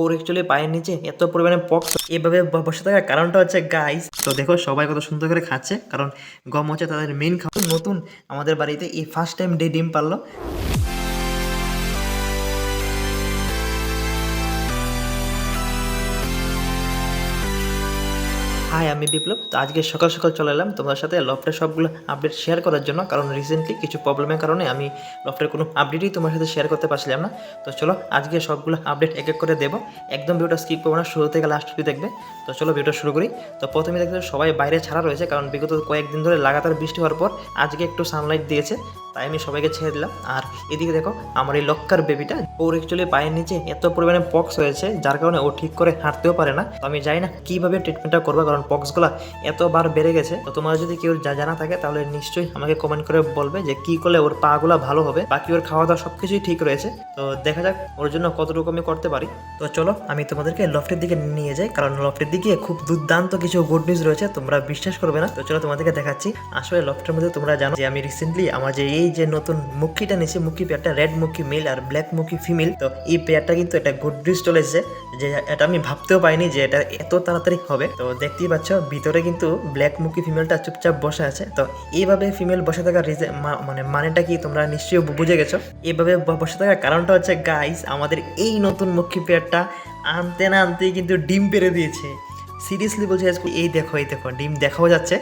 ওর actually পায়ের নিচে এত পরিমাণে পক্স এভাবে বসে থাকার কারণটা হচ্ছে গাইস তো দেখো সবাই কত সুন্দর করে খাচ্ছে, কারণ গম হচ্ছে তাদের মেন খাবার। নতুন আমাদের বাড়িতে এই ফার্স্ট টাইম ডে ডিম পারল। হাই আমি বিপ্লব। তো আজকে সকাল সকাল চলে এলাম তোমার সাথে লফটের সবগুলো আপডেট শেয়ার করার জন্য। কারণ রিসেন্টলি কিছু প্রবলেমের কারণে আমি লফটের কোনো আপডেটই তোমার সাথে শেয়ার করতে পারছিলাম না। তো চলো আজকে সবগুলো আপডেট এক এক করে দেবো। একদম ভিডিওটা স্কিপ করব না, শুরু থেকে লাস্ট অব্দি দেখবে। তো চলো ভিডিওটা শুরু করি। তো প্রথমে দেখতে সবাই বাইরে ছাড়া রয়েছে, কারণ বিগত কয়েকদিন ধরে লাগাতার বৃষ্টি হওয়ার পর আজকে একটু সানলাইট দিয়েছে, তাই আমি সবাইকে ছেড়ে দিলাম। আর এদিকে দেখো, আমার এই লক্কার বেবিটা ওর অ্যাকচুয়ালি পায়ের নিচে এত পরিমাণে পক্স হয়েছে, যার কারণে ও ঠিক করে হাঁটতেও পারে না। তো আমি জানি না কীভাবে ট্রিটমেন্টটা করব, কারণ পক্সগুলো এতবার বেড়ে গেছে। তো তোমার যদি কেউ যা জানা থাকে, তাহলে নিশ্চয়ই আমাকে কমেন্ট করে বলবে যে কী করলে ওর পাগুলো ভালো হবে। বাকি ওর খাওয়া দাওয়া সবকিছুই ঠিক রয়েছে। তো দেখা যাক ওর জন্য কতটুকু আমি করতে পারি। তো চলো, আমি তোমাদেরকে লফটের দিকে নিয়ে যাই, কারণ লফটের দিকে খুব দুর্দান্ত কিছু গুড নিউজ রয়েছে, তোমরা বিশ্বাস করবে না। তো চলো তোমাদেরকে দেখাচ্ছি। আসলে লফটের মধ্যে তোমরা জানো যে আমি রিসেন্টলি আমার যে এই যে নতুন মুখিটা নিয়েছি মুখি পেয়ারটা রেড মুখি মেল আর ব্ল্যাক মুখি ফিমেল তো এই পেয়ারটা কিন্তু এটা গুড নিউজ চলেছে, যে এটা আমি ভাবতেও পাইনি যে এটা এত তাড়াতাড়ি হবে। তো দেখতেই পাচ্ছ, ভিতরে কিন্তু ব্ল্যাক মুখি ফিমেলটা চুপচাপ বসে আছে। তো এইভাবে ফিমেল বসে থাকার রিজন মানে মানেটা কি তোমরা নিশ্চয়ই বুঝে গেছো? এইভাবে বসে থাকার কারণটা হচ্ছে গাইস আমাদের এই নতুন মুখি পেয়ারটা আনতে না আনতেই কিন্তু ডিম পেরে দিয়েছে। সিরিয়াসলি বলছি এই দেখো এই দেখো, ডিম দেখাও যাচ্ছে।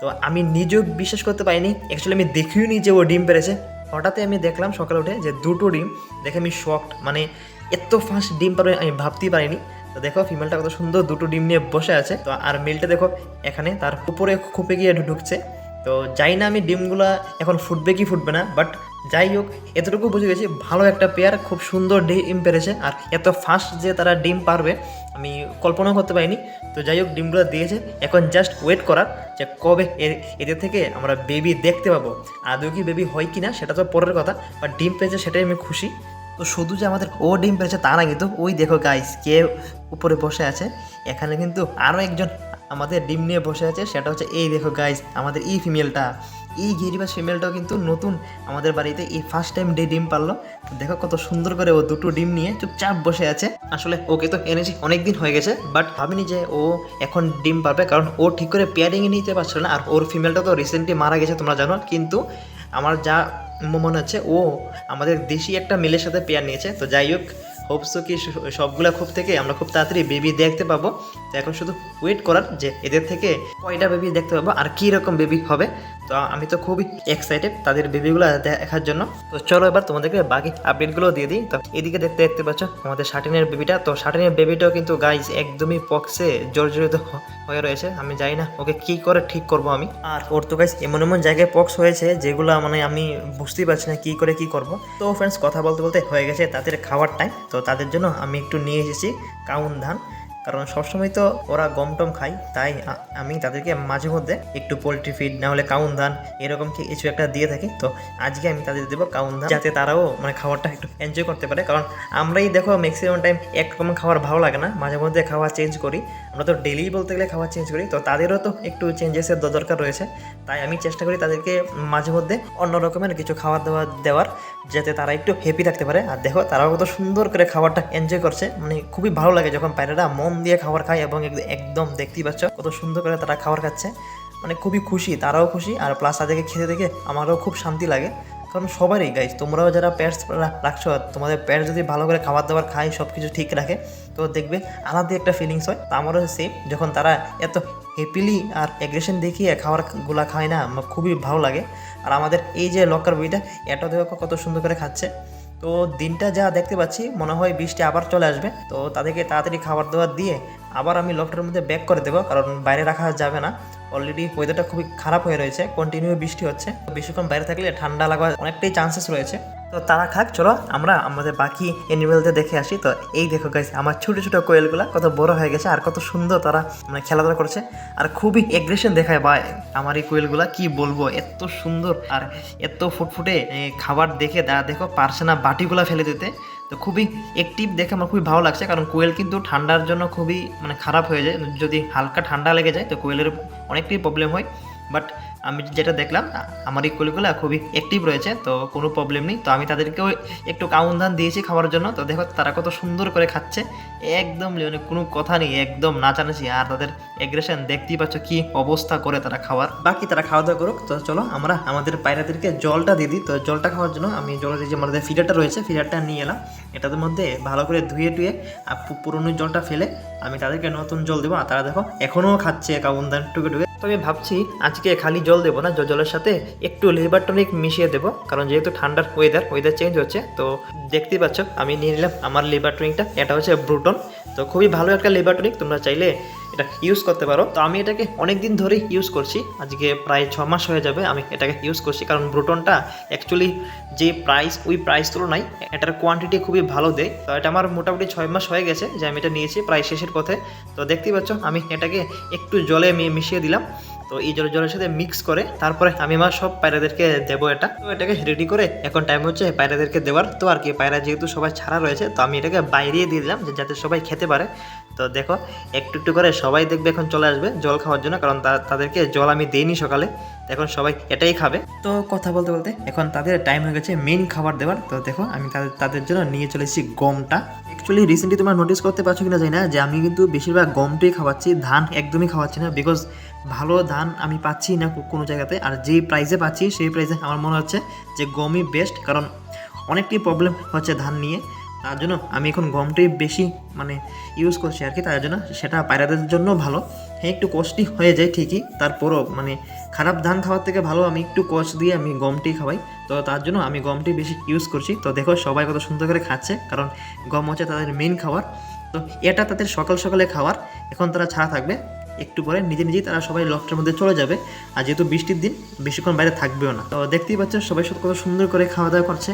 তো আমি নিজেও বিশ্বাস করতে পারিনি অ্যাকচুয়ালি আমি দেখিও নি যে ও ডিম পেরেছে। হঠাৎই আমি দেখলাম সকালে উঠে যে দুটো ডিম, দেখে আমি শকড মানে এত ফাস্ট ডিম পারবে, আমি ভাবতেই পারিনি। তো দেখো ফিমেলটা কত সুন্দর দুটো ডিম নিয়ে বসে আছে। তো আর মেলটা দেখো, এখানে তার উপরে খুপে গিয়ে ঢুকছে। তো যাই না আমি ডিমগুলা এখন ফুটবে কি ফুটবে না বাট যাই হোক, এতটুকু বুঝে গেছি, ভালো একটা পেয়ার খুব সুন্দর ডিম পেরেছে, আর এত ফাস্ট যে তারা ডিম পারবে, আমি কল্পনাও করতে পারিনি। তো যাই হোক, ডিমগুলো দিয়েছে, এখন জাস্ট ওয়েট করার যে কবে এদের থেকে আমরা বেবি দেখতে পাবো। আদৌ কি বেবি হয় কি না সেটা তো পরের কথা বাট ডিম পেয়েছে, সেটাই আমি খুশি। তো শুধু যে আমাদের ও ডিম পেয়েছে তা না কিন্তু, ওই দেখো গাইস কে উপরে বসে আছে। এখানে কিন্তু আরও একজন আমাদের ডিম নিয়ে বসে আছে, সেটা হচ্ছে এই দেখো গাইস আমাদের ই ফিমেলটা এই গিরিবাস ফিমেলটাও কিন্তু নতুন আমাদের বাড়িতে। এই ফার্স্ট টাইম ডে ডিম পারল, দেখো কত সুন্দর করে ও দুটো ডিম নিয়ে চুপচাপ বসে আছে। আসলে ওকে তো এনেছি অনেক দিন হয়ে গেছে বাট ভাবিনি যে ও এখন ডিম পারবে, কারণ ও ঠিক করে পেয়ারিংয়ে নিতে পারছিল না, আর ওর ফিমেলটা তো রিসেন্টলি মারা গেছে, তোমরা জানো। কিন্তু আমার যা মনে হচ্ছে, ও আমাদের দেশি একটা মেলের সাথে পেয়ার নিয়েছে। তো যাই হোক হোপসো কি সবগুলা খুব থেকে আমরা খুব তাড়াতাড়ি বেবি দেখতে পাবো। তো এখন শুধু ওয়েট করার যে এদের থেকে কয়টা বেবি দেখতে পাবো, আর কী রকম বেবি হবে তো আমি তো খুবই এক্সাইটেড তাদের বেবিগুলো দেখার জন্য। তো চলো এবার তোমাদেরকে বাকি আপডেটগুলো দিয়ে দিই। তো এদিকে দেখতে দেখতে পাচ্ছ, আমাদের শাটিনের বেবিটা তো শাটিনের বেবিটাও কিন্তু গাইজ একদমই পক্সে জর্জরিত হয়ে রয়েছে। আমি জানি না ওকে কি করে ঠিক করব আমি। আর ওর তো গাইজ এমন এমন জায়গায় পক্স হয়েছে যেগুলো মানে আমি বুঝতেই পারছি না কি করে কি করব। তো ফ্রেন্ডস কথা বলতে বলতে হয়ে গেছে তাদের খাওয়ার টাইম তো তাদের জন্য আমি একটু নিয়ে এসেছি কাউন ধান। কারণ সবসময় তো ওরা গম টম খায়, তাই আমি তাদেরকে মাঝে মধ্যে একটু পোলট্রি ফিড না হলে কাউন ধান, এরকম কিছু একটা দিয়ে থাকি। তো আজকে আমি তাদের দেবো কাউন ধান, যাতে তারাও মানে খাবারটা একটু এনজয় করতে পারে। কারণ আমরাই দেখো ম্যাক্সিমাম টাইম একরকম খাবার ভালো লাগে না, মাঝে মধ্যে খাবার চেঞ্জ করি। আমরা তো ডেলি বলতে গেলে খাবার চেঞ্জ করি, তো তাদেরও তো একটু চেঞ্জেসের দরকার রয়েছে। তাই আমি চেষ্টা করি তাদেরকে মাঝে মধ্যে অন্য রকমের কিছু খাবার দাবার দেওয়ার, যাতে তারা একটু হ্যাপি থাকতে পারে। আর দেখো তারাও কত সুন্দর করে খাবারটা এনজয় করছে মানে খুবই ভালো লাগে যখন পায়রারা মন দিয়ে খাবার খায় এবং একদম দেখতেই পাচ্ছ কত সুন্দর করে তারা খাবার খাচ্ছে। মানে খুবই খুশি, তারাও খুশি আর প্লাস তাদেরকে খেতে দেখে আমারও খুব শান্তি লাগে। কারণ সবারই গাইজ তোমরাও যারা প্যাটস রাখছো, তোমাদের প্যাট যদি ভালো করে খাবার দাবার খায় সব কিছু ঠিক রাখে, তো দেখবে আলাদা একটা ফিলিংস হয়। আমারও সেম যখন তারা এত হ্যাপিলি আর অ্যাগ্রেশন দেখিয়ে খাবারগুলা খায় না খুবই ভালো লাগে। আর আমাদের এই যে লকার বইটা এটা দেখো কত সুন্দর করে খাচ্ছে। তো দিনটা যা দেখতে পাচ্ছি, মনে হয় বৃষ্টি আবার চলে আসবে। তো তাদেরকে তাড়াতাড়ি খাবার দাবার দিয়ে আবার আমি লকটার মধ্যে ব্যাক করে দেবো, কারণ বাইরে রাখা যাবে না। অলরেডি ওয়েদারটা খুবই খারাপ হয়ে রয়েছে কন্টিনিউ বৃষ্টি হচ্ছে। বেশিক্ষণ বাইরে থাকলে ঠান্ডা লাগার অনেকটাই চান্সেস রয়েছে। তো তারা খাক, চলো আমরা আমাদের বাকি অ্যানিমেলদের দেখে আসি। তো এই দেখো গাইস আমার ছোট ছোট কোয়েলগুলো কত বড় হয়ে গেছে আর কত সুন্দর তারা মানে খেলাধুলা করছে। আর খুবই এগ্রেশন দেখায় বা আমার এই কোয়েলগুলা কি বলব, এত সুন্দর আর এত ফুটফুটে খাবার দেখে দা দেখো পারছে না বাটিগুলা ফেলে দিতে। তো খুবই অ্যাক্টিভ দেখে আমার খুবই ভালো লাগছে, কারণ কোয়েল কিন্তু ঠান্ডার জন্য খুবই মানে খারাপ হয়ে যায়। যদি হালকা ঠান্ডা লেগে যায়, তো কোয়েলের অনেকটাই প্রবলেম হয়। বাট আমি যেটা দেখলাম আমার এই কোলগুলো খুবই অ্যাক্টিভ রয়েছে, তো কোনো প্রবলেম নেই। তো আমি তাদেরকেও একটু কাউন দিয়েছি খাওয়ার জন্য। তো দেখো তারা কত সুন্দর করে খাচ্ছে। একদম মানে কোনো কথা নেই, একদম নাচানাচি। আর তাদের এগ্রেশন দেখতেই পাচ্ছ কি অবস্থা করে তারা খাওয়ার। বাকি তারা খাওয়া দাওয়া করুক, তো চলো আমরা আমাদের পায়রাদেরকে জলটা দিয়ে দিই। তো জলটা খাওয়ার জন্য আমি জলের যে আমাদের ফিল্টারটা রয়েছে ফিল্টারটা নিয়ে এলাম। এটার মধ্যে ভালো করে ধুয়ে টুয়ে পুরনো জলটা ফেলে আমি তাদেরকে নতুন জল দেবো। আর তারা দেখো এখনও খাচ্ছে কাউন ধান টুকে। টুকে তবে ভাবছি আজকে খালি জল দেবো না জলের সাথে একটু লেবার টনিক মিশিয়ে দেবো, কারণ যেহেতু ঠান্ডার ওয়েদার ওয়েদার চেঞ্জ হচ্ছে, তো দেখতেই পাচ্ছ, আমি নিয়ে নিলাম আমার লেবার টনিকটা এটা হচ্ছে ব্রুটন তো খুবই ভালো একটা লেবার টনিক তোমরা চাইলে এটা ইউজ করতে পারো। তো আমি এটাকে অনেক দিন ধরেই ইউজ করছি, আজকে প্রায় ছ মাস হয়ে যাবে আমি এটাকে ইউজ করছি, কারণ ব্রুটনটা অ্যাকচুয়ালি যে প্রাইস ওই প্রাইস তুলনায় এটার কোয়ান্টিটি খুবই ভালো দেয়। তো এটা আমার মোটামুটি ছয় মাস হয়ে গেছে যে আমি এটা নিয়েছি প্রায় শেষের পথে। তো দেখতেই পাচ্ছ, আমি এটাকে একটু জলে মিশিয়ে দিলাম। তো এই জলের জলের সাথে মিক্স করে তারপরে আমি আমার সব পায়রাদেরকে দেবো এটা। তো এটাকে রেডি করে এখন টাইম হচ্ছে পায়রাদেরকে দেওয়ার। তো আর কি, পায়রা যেহেতু সবাই ছাড়া রয়েছে, তো আমি এটাকে বাইরে দিয়ে দিলাম যাতে সবাই খেতে পারে। তো দেখো, একটু একটু করে সবাই দেখবে এখন চলে আসবে জল খাওয়ার জন্য, কারণ তাদেরকে জল আমি দিইনি সকালে। এখন সবাই এটাই খাবে। তো কথা বলতে বলতে এখন তাদের টাইম হয়ে গেছে মেইন খাবার দেওয়ার। তো দেখো, আমি তাদের তাদের জন্য নিয়ে চলে এসেছি গমটা। অ্যাকচুয়ালি রিসেন্টলি তোমরা নোটিস করতে পারছ কিনা জানি না, যে আমি কিন্তু বেশিরভাগ গমটাই খাওয়াচ্ছি, ধান একদমই খাওয়াচ্ছি না বিকজ ভালো ধান আমি পাচ্ছি না কোনো জায়গাতে, আর যেই প্রাইসে পাচ্ছি, সেই প্রাইসে আমার মনে হচ্ছে যে গমই বেস্ট কারণ অনেকটি প্রবলেম হচ্ছে ধান নিয়ে। তার জন্য আমি এখন গমটাই বেশি মানে ইউজ করছি আর কি, তার জন্য সেটা পায়রাদের জন্য ভালো। হ্যাঁ একটু কস্টলি হয়ে যায় ঠিকই, তারপরও মানে খারাপ ধান খাওয়ার থেকে ভালো, আমি একটু কষ্ট দিয়ে আমি গমটি খাওয়াই। তো তার জন্য আমি গমটি বেশি ইউজ করছি। তো দেখো সবাই কত সুন্দর করে খাচ্ছে, কারণ গম হচ্ছে তাদের মেন খাবার। তো এটা তাদের সকাল সকালে খাওয়ার, এখন তারা ছাড়া থাকবে। একটু পরে নিজে নিজেই তারা সবাই লফটের মধ্যে চলে যাবে। আর যেহেতু বৃষ্টির দিন, বেশিক্ষণ বাইরে থাকবেও না। তো দেখতেই পাচ্ছ সবাই সব কত সুন্দর করে খাওয়া দাওয়া করছে।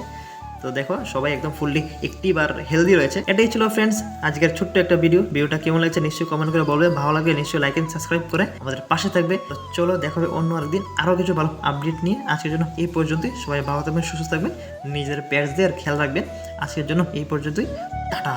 তো দেখো, সবাই একদম ফুললি একটিভ আর হেলদি রয়েছে। এটাই ছিল ফ্রেন্ডস আজকের ছোট্ট একটা ভিডিও ভিডিওটা কেমন লাগছে নিশ্চয়ই কমেন্ট করে বলবে। ভালো লাগবে নিশ্চয়ই লাইক এন্ড সাবস্ক্রাইব করে আমাদের পাশে থাকবে। তো চলো, দেখা হবে অন্য আরেকদিন আরও কিছু ভালো আপডেট নিয়ে। আজকের জন্য এই পর্যন্তই। সবাই ভালো থাকবেন, সুস্থ থাকবেন। নিজের প্যাটসদের খেয়াল রাখবেন। আজকের জন্য এই পর্যন্তই। টাটা।